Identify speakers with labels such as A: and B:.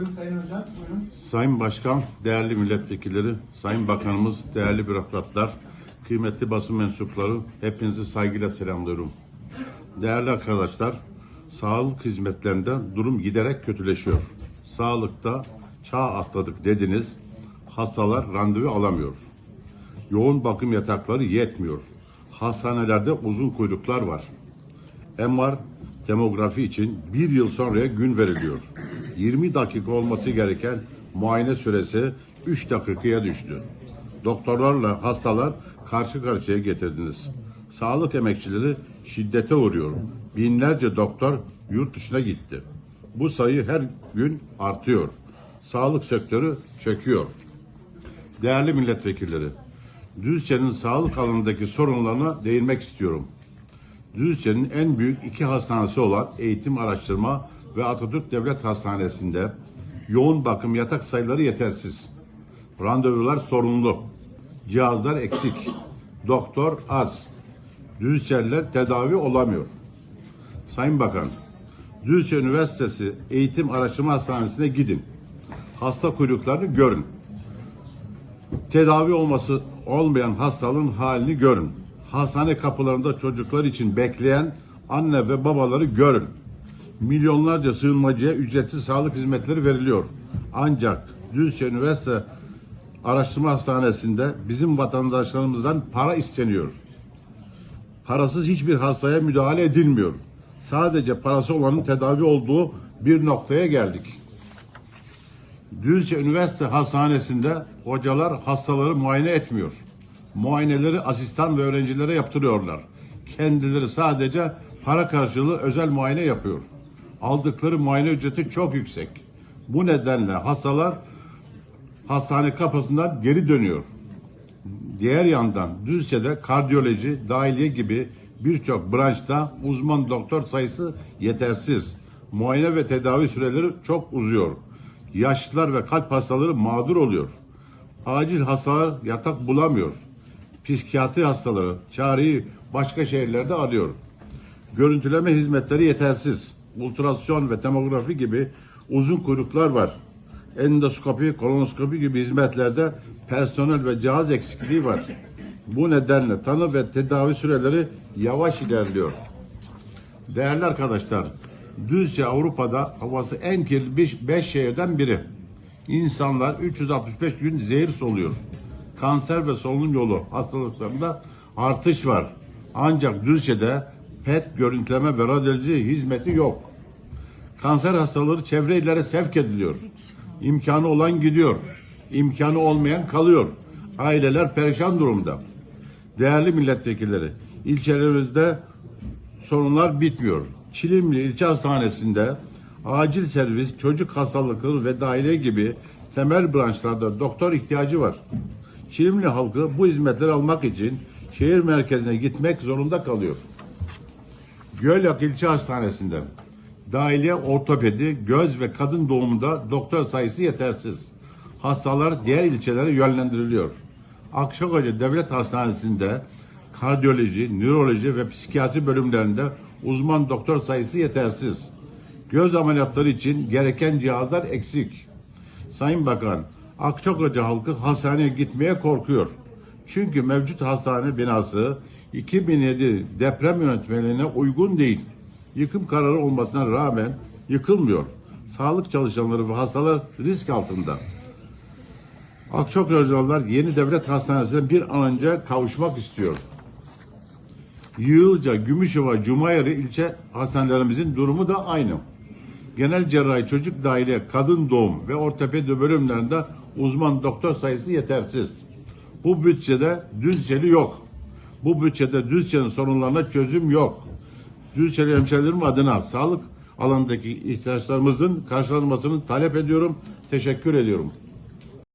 A: ediyorum Sayın Hocam. Buyurun.
B: Sayın Başkan, değerli milletvekilleri, Sayın Bakanımız, değerli bürokratlar, kıymetli basın mensupları, hepinizi saygıyla selamlıyorum. Değerli arkadaşlar, sağlık hizmetlerinde durum giderek kötüleşiyor. Sağlıkta çağ atladık dediniz, hastalar randevu alamıyor. Yoğun bakım yatakları yetmiyor. Hastanelerde uzun kuyruklar var. MR demografi için bir yıl sonraya gün veriliyor. 20 dakika olması gereken muayene süresi 3 dakikaya düştü. Doktorlarla hastalar karşı karşıya getirdiniz. Sağlık emekçileri şiddete uğruyor. Binlerce doktor yurt dışına gitti. Bu sayı her gün artıyor. Sağlık sektörü çöküyor. Değerli milletvekilleri, Düzce'nin sağlık alanındaki sorunlarına değinmek istiyorum. Düzce'nin en büyük iki hastanesi olan Eğitim Araştırma ve Atatürk Devlet Hastanesi'nde yoğun bakım yatak sayıları yetersiz. Randevular sorunlu. Cihazlar eksik. Doktor az. Düzceliler tedavi olamıyor. Sayın Bakan, Düzce Üniversitesi Eğitim Araştırma Hastanesi'ne gidin. Hasta kuyruklarını görün tedavi olması olmayan hastalığın halini görün. Hastane kapılarında çocuklar için bekleyen anne ve babaları görün. Milyonlarca sığınmacıya ücretsiz sağlık hizmetleri veriliyor. Ancak Düzce Üniversite Araştırma Hastanesi'nde bizim vatandaşlarımızdan para isteniyor. Parasız hiçbir hastaya müdahale edilmiyor. Sadece parası olanın tedavi olduğu bir noktaya geldik. Düzce Üniversite Hastanesi'nde hocalar hastaları muayene etmiyor. Muayeneleri asistan ve öğrencilere yaptırıyorlar. Kendileri sadece para karşılığı özel muayene yapıyor. Aldıkları muayene ücreti çok yüksek. Bu nedenle hastalar hastane kapısından geri dönüyor. Diğer yandan Düzce'de kardiyoloji, dahiliye gibi birçok branşta uzman doktor sayısı yetersiz. Muayene ve tedavi süreleri çok uzuyor. Yaşlılar ve kalp hastaları mağdur oluyor. Acil hastalar yatak bulamıyor. Psikiyatri hastaları çareyi başka şehirlerde arıyor. Görüntüleme hizmetleri yetersiz. Ultrasyon ve tomografi gibi uzun kuyruklar var. Endoskopi, kolonoskopi gibi hizmetlerde personel ve cihaz eksikliği var. Bu nedenle tanı ve tedavi süreleri yavaş ilerliyor. Değerli arkadaşlar, Düzce Avrupa'da havası en kirli 5 şehirden biri. İnsanlar 365 gün zehir soluyor. Kanser ve solunum yolu hastalıklarında artış var. Ancak Düzce'de PET görüntüleme ve radyoloji hizmeti yok. Kanser hastaları çevre illere sevk ediliyor. İmkanı olan gidiyor. İmkanı olmayan kalıyor. Aileler perişan durumda. Değerli milletvekilleri, ilçelerimizde sorunlar bitmiyor. Çilimli İlçe Hastanesi'nde acil servis, çocuk hastalıkları ve dahiliye gibi temel branşlarda doktor ihtiyacı var. Çilimli halkı bu hizmetleri almak için şehir merkezine gitmek zorunda kalıyor. Gölyak İlçe Hastanesi'nde dahiliye ortopedi, göz ve kadın doğumunda doktor sayısı yetersiz. Hastalar diğer ilçelere yönlendiriliyor. Akşakoca Devlet Hastanesi'nde kardiyoloji, nöroloji ve psikiyatri bölümlerinde uzman doktor sayısı yetersiz. Göz ameliyatları için gereken cihazlar eksik. Sayın Bakan, Akçakoca halkı hastaneye gitmeye korkuyor. Çünkü mevcut hastane binası 2007 deprem yönetmeliğine uygun değil. Yıkım kararı olmasına rağmen yıkılmıyor. Sağlık çalışanları ve hastalar risk altında. Akçakoca'lılar yeni devlet hastanesine bir an önce kavuşmak istiyor. Yığılca, Gümüşova, Cumayarı ilçe hastanelerimizin durumu da aynı. Genel cerrahi çocuk dahiliye, kadın doğum ve ortopedi bölümlerinde uzman doktor sayısı yetersiz. Bu bütçede Düzceli yok. Bu bütçede Düzce'nin sorunlarına çözüm yok. Düzceli hemşehrilerim adına sağlık alanındaki ihtiyaçlarımızın karşılanmasını talep ediyorum. Teşekkür ediyorum.